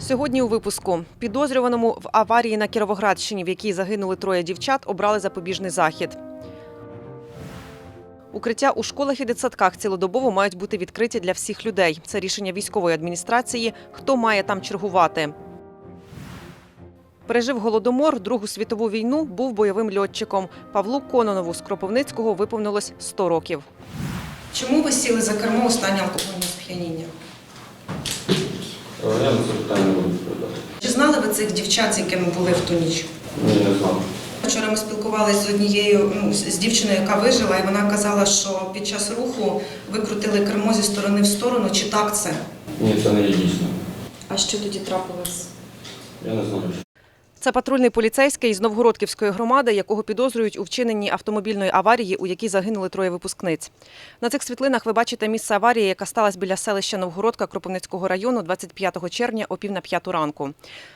Сьогодні у випуску підозрюваному в аварії на Кіровоградщині, в якій загинули троє дівчат, обрали запобіжний захід. Укриття у школах і дитсадках цілодобово мають бути відкриті для всіх людей. Це рішення військової адміністрації. Хто має там чергувати? Пережив голодомор, Другу світову війну, був бойовим льотчиком. Павлу Кононову з Кропивницького виповнилось 100 років. Чому ви сіли за кермо у стані алкогольного сп'яніння? Я на це питання не буду відповідати. Чи знали ви цих дівчат, з якими були в ту ніч? Ні, не знаю. Вчора ми спілкувалися з однією ну, з з дівчиною, яка вижила, і вона казала, що під час руху ви крутили кермо зі сторони в сторону. Чи так це? Ні, це не є дійсно. А що тоді трапилось? Я не знаю. Це патрульний поліцейський з Новгородківської громади, якого підозрюють у вчиненні автомобільної аварії, у якій загинули троє випускниць. На цих світлинах ви бачите місце аварії, яка сталася біля селища Новгородка Кропивницького району 25 червня о пів на п'яту ранку.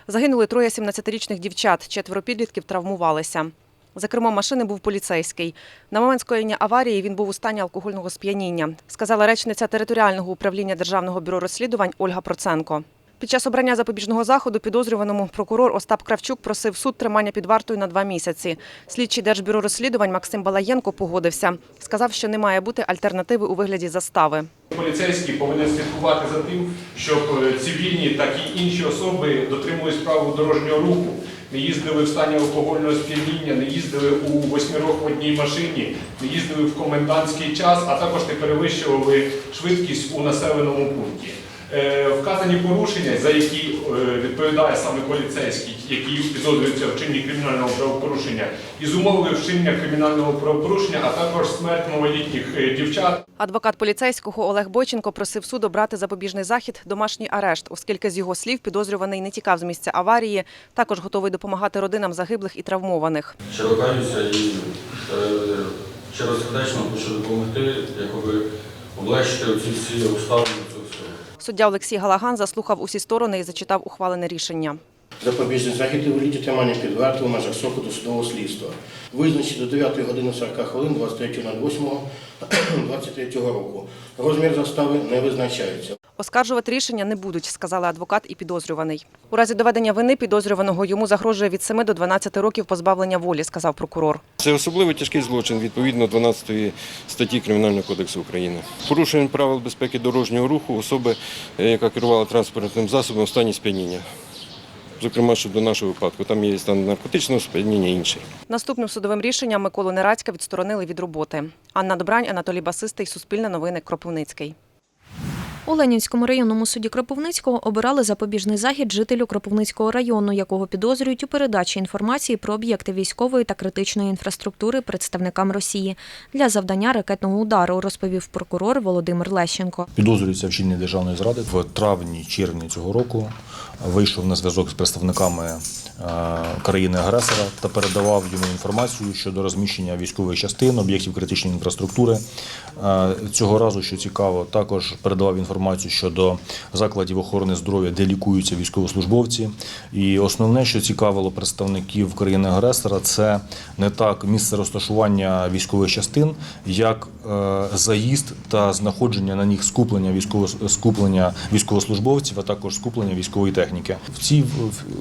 Загинули троє 17-річних дівчат, четверо підлітків травмувалися. За кермом машини був поліцейський. На момент скоєння аварії він був у стані алкогольного сп'яніння, сказала речниця територіального управління Державного бюро розслідувань Ольга Проценко. Під час обрання запобіжного заходу підозрюваному прокурор Остап Кравчук просив суд тримання під вартою на два місяці. Слідчий Держбюро розслідувань Максим Балаєнко погодився. Сказав, що не має бути альтернативи у вигляді застави. Поліцейський повинен слідкувати за тим, щоб е, цивільні, так і інші особи дотримувались правил дорожнього руху, не їздили в стані алкогольного сп'яніння, не їздили у восьмірох в одній машині, не їздили в комендантський час, а також не перевищували швидкість у населеному пункті. Е, Вказані порушення, за які е, відповідає саме поліцейський, який підозрюється в чині кримінального правопорушення, і зумовили вчинення кримінального правопорушення, а також смерть малолітніх е, дівчат. Адвокат поліцейського Олег Бойченко просив суд обрати запобіжний захід домашній арешт, оскільки з його слів підозрюваний не тікав з місця аварії, також готовий допомагати родинам загиблих і травмованих. Щиро каюся і щиро сердечно хочу допомогти, якоби облегчити оці всі обставини. Суддя Олексій Галаган заслухав усі сторони і зачитав ухвалене рішення. Запобіжний захід у літі тримання під вартою в межах сроку досудового слідства. Визначити до 9 години 40 хвилин 23.08.23 року. Розмір застави не визначається. Оскаржувати рішення не будуть, сказали адвокат і підозрюваний. У разі доведення вини підозрюваного йому загрожує від 7 до 12 років позбавлення волі, сказав прокурор. Це особливо тяжкий злочин відповідно 12 статті Кримінального кодексу України. Порушення правил безпеки дорожнього руху особи, е, яка керувала транспортним засобом в стані сп'яніння. Зокрема, щодо нашого випадку, там є стан наркотичного сп'яніння і інший. Наступним судовим рішенням Миколу Нерацька відсторонили від роботи. Анна Добрань, Анатолій Басистий, Суспільне новини, Кропивницький. У Ленінському районному суді Кропивницького обирали запобіжний захід жителю Кропивницького району, якого підозрюють у передачі інформації про об'єкти військової та критичної інфраструктури представникам Росії для завдання ракетного удару, розповів прокурор Володимир Лещенко. Підозрюється вчинення державної зради в травні-червні цього року. Вийшов на зв'язок з представниками е, країни-агресора та передавав йому інформацію щодо розміщення військових частин, об'єктів критичної інфраструктури. Е, Цього разу, що цікаво, також передавав інформацію щодо закладів охорони здоров'я, де лікуються військовослужбовці. І основне, що цікавило представників країни-агресора, це не так місце розташування військових частин, як е, заїзд та знаходження на них скуплення військово скуплення військовослужбовців, а також скуплення військової техніки. В цій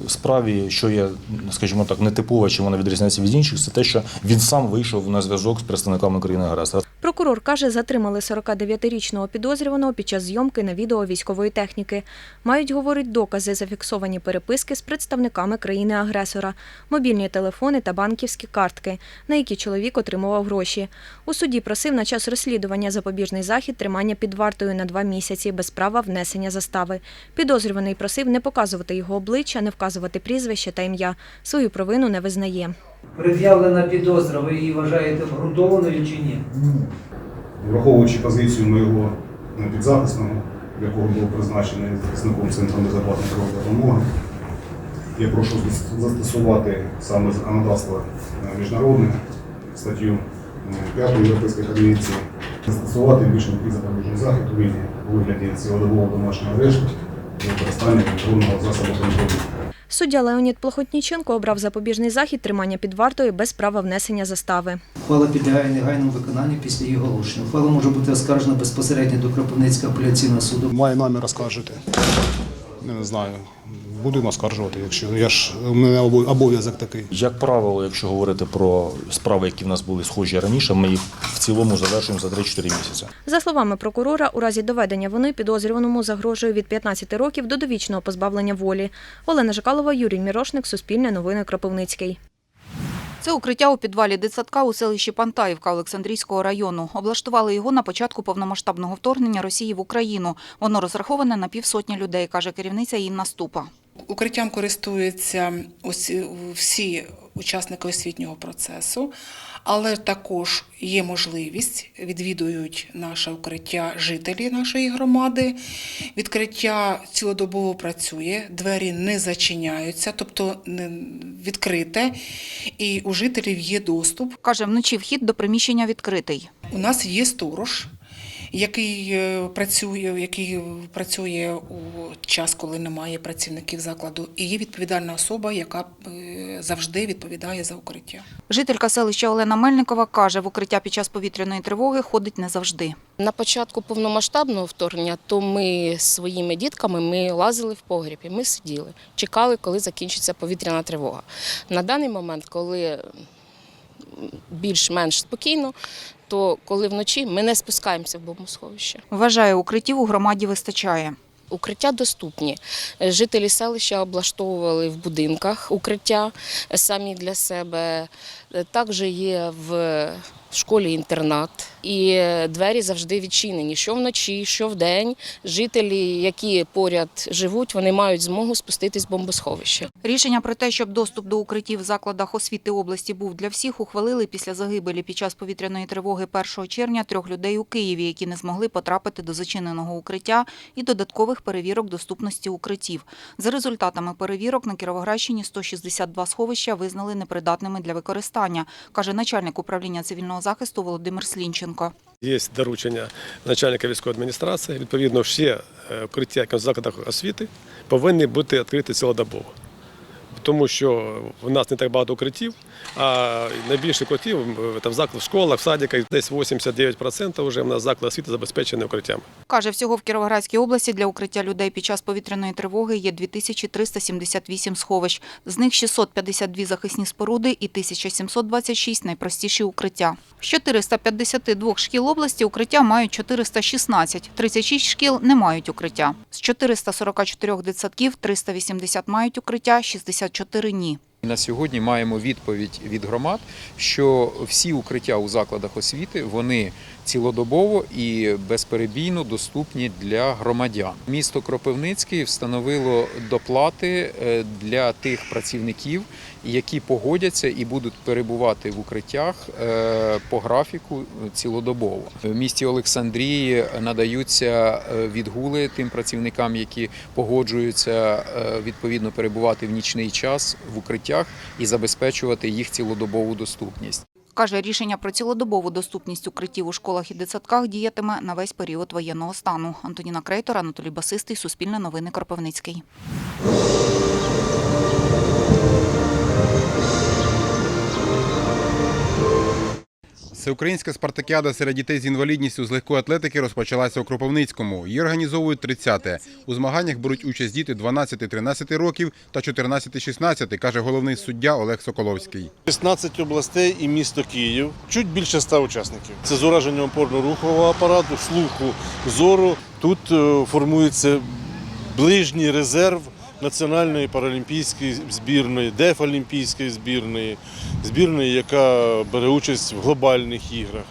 справі, що є, скажімо так, нетипова, чи вона відрізняється від інших, це те, що він сам вийшов на зв'язок з представниками країни-агресора. Прокурор каже, затримали 49-річного підозрюваного під час зйомки на відео військової техніки. Мають, говорить, докази, зафіксовані переписки з представниками країни-агресора, мобільні телефони та банківські картки, на які чоловік отримував гроші. У суді просив на час розслідування запобіжний захід тримання під вартою на два місяці без права внесення застави. Підозрюваний просив не показувати його обличчя, не вказувати прізвище та ім'я. Свою провину не визнає. Пред'явлена підозра, ви її вважаєте обґрунтованою чи ні? Враховуючи позицію моєго підзахисного, якого був призначений захисником Центру безоплатної правової допомоги, я прошу застосувати саме законодавство е, міжнародне, статтю 5 Європейської конвенції, застосувати більш запобіжний захід у вигляді- цілодобового домашнього арешту використання електронного засобу контролю. Суддя Леонід Плохотніченко обрав запобіжний захід тримання під вартою без права внесення застави. Ухвала підлягає негайному виконанню після її оголошення. Ухвала може бути оскаржена безпосередньо до Кропивницького апеляційного суду. Має намір оскаржити я не знаю, будемо оскаржувати, якщо я ж у мене обов'язок такий. Як правило, якщо говорити про справи, які в нас були схожі раніше, ми їх в цілому завершуємо за 3-4 місяці. За словами прокурора, у разі доведення вони підозрюваному загрожує від 15 років до довічного позбавлення волі. Олена Жикалова, Юрій Мірошник, Суспільне новини Кропивницький. Це укриття у підвалі дитсадка у селищі Пантаївка Олександрійського району. Облаштували його на початку повномасштабного вторгнення Росії в Україну. Воно розраховане на півсотні людей, каже керівниця Інна Ступа. Укриттям користуються усі, всі учасники освітнього процесу, але також є можливість, відвідують наше укриття жителі нашої громади. Відкриття цілодобово працює, двері не зачиняються, тобто не відкрите, і у жителів є доступ. Каже, вночі вхід до приміщення відкритий. У нас є сторож, який е, працює, який працює у час, коли немає працівників закладу, і є відповідальна особа, яка е, завжди відповідає за укриття. Жителька селища Олена Мельникова каже, в укриття під час повітряної тривоги ходить не завжди. На початку повномасштабного вторгнення, то ми з своїми дітками ми лазили в погріб і ми сиділи, чекали, коли закінчиться повітряна тривога. На даний момент, коли більш-менш спокійно, то коли вночі ми не спускаємося в бомбосховище. Вважає, укриттів у громаді вистачає. Укриття доступні. Жителі селища облаштовували в будинках укриття самі для себе. Також є в школі інтернат. І двері завжди відчинені. Що вночі, що вдень. Жителі, які поряд живуть, вони мають змогу спуститись з бомбосховища. Рішення про те, щоб доступ до укриттів в закладах освіти області був для всіх, ухвалили після загибелі під час повітряної тривоги 1 червня трьох людей у Києві, які не змогли потрапити до зачиненого укриття і додаткових перевірок доступності укриттів. За результатами перевірок на Кіровоградщині 162 сховища визнали непридатними для використання, каже начальник управління цивільного захисту Володимир Слінченко. Є доручення начальника військової адміністрації. Відповідно, всі е, укриття в закладах освіти повинні бути відкриті цілодобово. Тому що в нас не так багато укриттів, а найбільше е, там заклад в школах, в садиках десь 89% вже в нас заклад освіти забезпечені укриттями. Каже, всього в Кіровоградській області для укриття людей під час повітряної тривоги є 2378 сховищ. З них 652 захисні споруди і 1726 найпростіші укриття. З 452 шкіл області укриття мають 416, 36 шкіл не мають укриття. З 444 дитсадків 380 мають укриття, 64 – ні. На сьогодні маємо відповідь від громад, що всі укриття у закладах освіти вони цілодобово і безперебійно доступні для громадян. Місто Кропивницький встановило доплати е, для тих працівників, які погодяться і будуть перебувати в укриттях е, по графіку цілодобово. В місті Олександрії надаються е, відгули тим працівникам, які погоджуються відповідно перебувати в нічний час в укриттях і забезпечувати їх цілодобову доступність. Каже, рішення про цілодобову доступність укриттів у школах і дитсадках діятиме на весь період воєнного стану. Антоніна Крейтор, Анатолій Басистий, Суспільне новини Кропивницький. Всеукраїнська спартакіада серед дітей з інвалідністю з легкої атлетики розпочалася у Кропивницькому. Її організовують 30-те. У змаганнях беруть участь діти 12-13 років та 14-16, каже головний суддя Олег Соколовський. 16 областей і місто Київ. Чуть більше 100 учасників. Це з ураженням опорно-рухового апарату, слуху, зору. Тут е, формується ближній резерв національної паралімпійської збірної, дефолімпійської збірної, збірної, яка бере участь в глобальних іграх.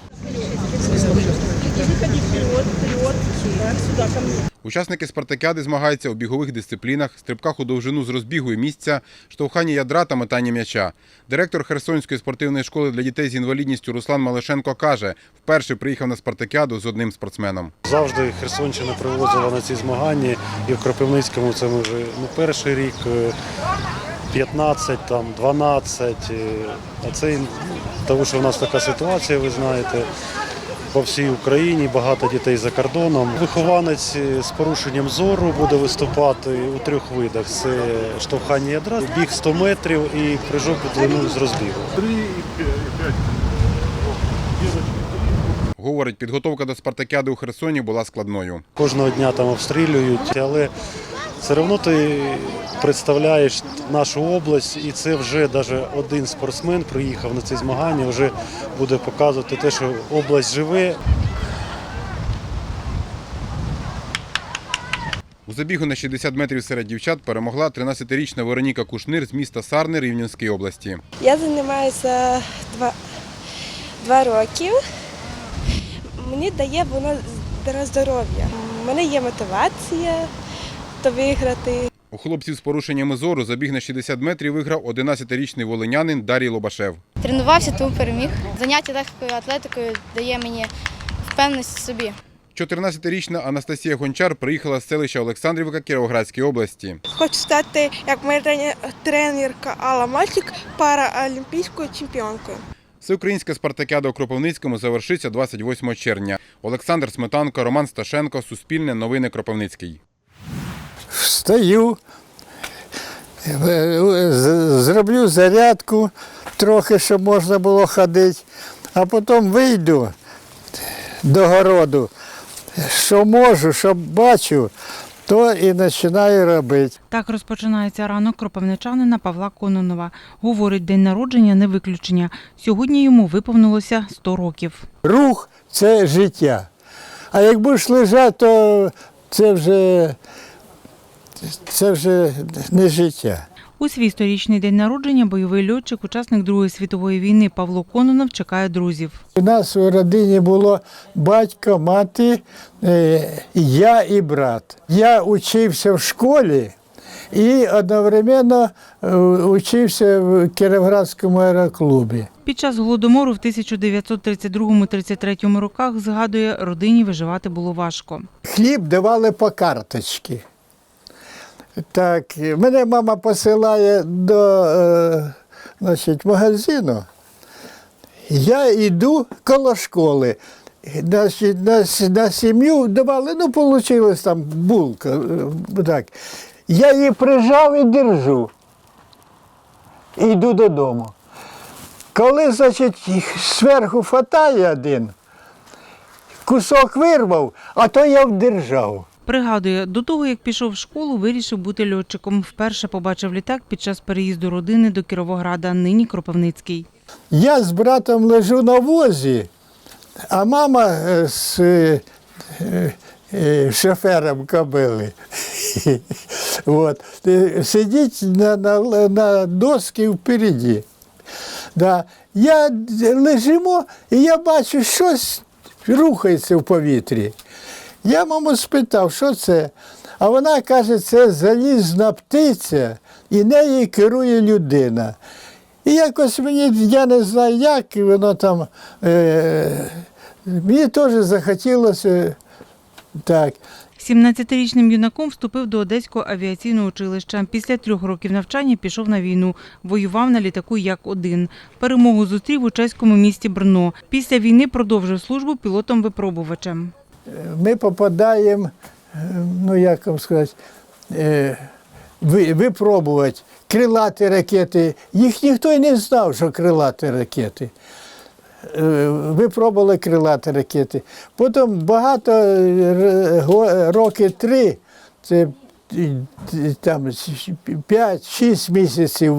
Учасники спартакіади змагаються у бігових дисциплінах, стрибках у довжину з розбігу і місця, штовханні ядра та метанні м'яча. Директор Херсонської спортивної школи для дітей з інвалідністю Руслан Малишенко каже, вперше приїхав на спартакіаду з одним спортсменом. Завжди Херсонщина привозила на ці змагання, і в Кропивницькому це ми вже ну, перший рік, е, 15, там, 12. е, А це ну, тому, що в нас така ситуація, ви знаєте. По всій Україні багато дітей за кордоном. Вихованець е, з порушенням зору буде виступати у трьох видах: це штовхання ядра, біг 100 метрів і прыжок у длину з розбігу. Говорить, підготовка до спартакіади у Херсоні була складною. Кожного дня там обстрілюють, але все одно ти представляєш нашу область, і це вже навіть один спортсмен приїхав на ці змагання, вже буде показувати те, що область живе. У забігу на 60 метрів серед дівчат перемогла 13-річна Вероніка Кушнир з міста Сарни Рівненської області. Я займаюся два, два роки. Мені дає воно здоров'я. У мене є мотивація то виграти. У хлопців з порушеннями зору забіг на 60 метрів виграв 11-річний волинянин Дарій Лобашев. Тренувався, тому переміг. Заняття легкою атлетикою дає мені впевненість в собі. 14-річна Анастасія Гончар приїхала з селища Олександрівка Кіровоградської області. Хочу стати, як моя тренерка Алла Мальчик, параолімпійською чемпіонкою. Всеукраїнська спартакіада у Кропивницькому завершиться 28 червня. Олександр Сметанко, Роман Сташенко, Суспільне, Новини Кропивницький. Встаю, зроблю зарядку трохи, щоб можна було ходити, а потім вийду до городу, що можу, що бачу, то і починаю робити. Так розпочинається ранок кропивничанина Павла Кононова. Говорить, день народження не виключення. Сьогодні йому виповнилося 100 років. Рух це життя. А як будеш лежати, то це вже, це вже не життя. У свій сторічний день народження бойовий льотчик, учасник Другої світової війни Павло Кононов чекає друзів. У нас у родині було батько, мати, е, я і брат. Я учився в школі і одновременно е, учився в Кіровоградському аероклубі. Під час голодомору в 1932-33 роках, згадує, родині виживати було важко. Хліб давали по карточці. Так, мене мама посилає до е, значить, магазину. Я йду коло школи. Значить, на, на сім'ю давали, ну, вийшло там булка. е, Так. Я її прижав і держу. Йду додому. Коли, значить, зверху хватає один, кусок вирвав, а то я вдержав. Пригадує, до того як пішов в школу, вирішив бути льотчиком. Вперше побачив літак під час переїзду родини до Кіровограда, нині Кропивницький. Я з братом лежу на возі, а мама е, з е, е, шофером кобили. От. Е, Сидить на, на, на доски впереді. Да. Я лежимо, і я бачу, щось рухається в повітрі. Я маму спитав, що це? А вона каже, це залізна птиця, і нею керує людина. І якось мені, я не знаю як, воно там. Е, мені теж захотілося так. 17-річним юнаком вступив до Одеського авіаційного училища. Після трьох років навчання пішов на війну. Воював на літаку як один. Перемогу зустрів у чеському місті Брно. Після війни продовжив службу пілотом-випробувачем. Ми попадаємо, е, ну як вам сказати, е, ви- випробувати крилаті ракети. Їх ніхто й не знав, що крилаті ракети. Е, Випробували крилаті ракети. Потім багато роки три, це там 5-6 місяців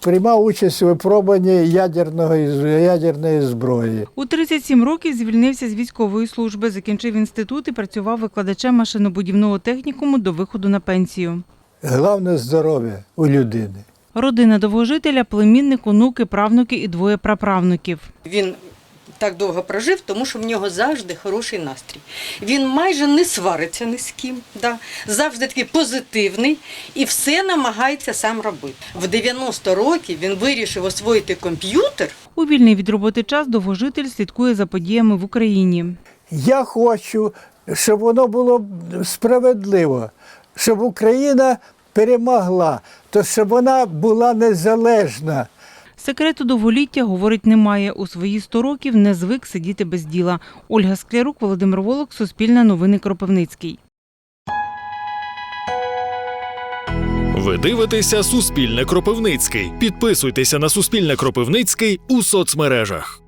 приймав участь у випробуванні ядерного, ядерної зброї. У 37 років звільнився з військової служби, закінчив інститут і працював викладачем машинобудівного технікуму до виходу на пенсію. Головне здоров'я у людини. Родина довгожителя, племінник, онуки, правнуки і двоє праправнуків. Він так довго прожив, тому що в нього завжди хороший настрій. Він майже не свариться ні з ким, да? завжди такий позитивний і все намагається сам робити. В 90 років він вирішив освоїти комп'ютер. У вільний від роботи час довгожитель слідкує за подіями в Україні. Я хочу, щоб воно було справедливо, щоб Україна перемогла, то щоб вона була незалежна. Секрету довголіття, говорить, немає. У свої 100 років не звик сидіти без діла. Ольга Склярук, Володимир Волок, Суспільне новини Кропивницький. Ви дивитеся Суспільне Кропивницький. Підписуйтеся на Суспільне Кропивницький у соцмережах.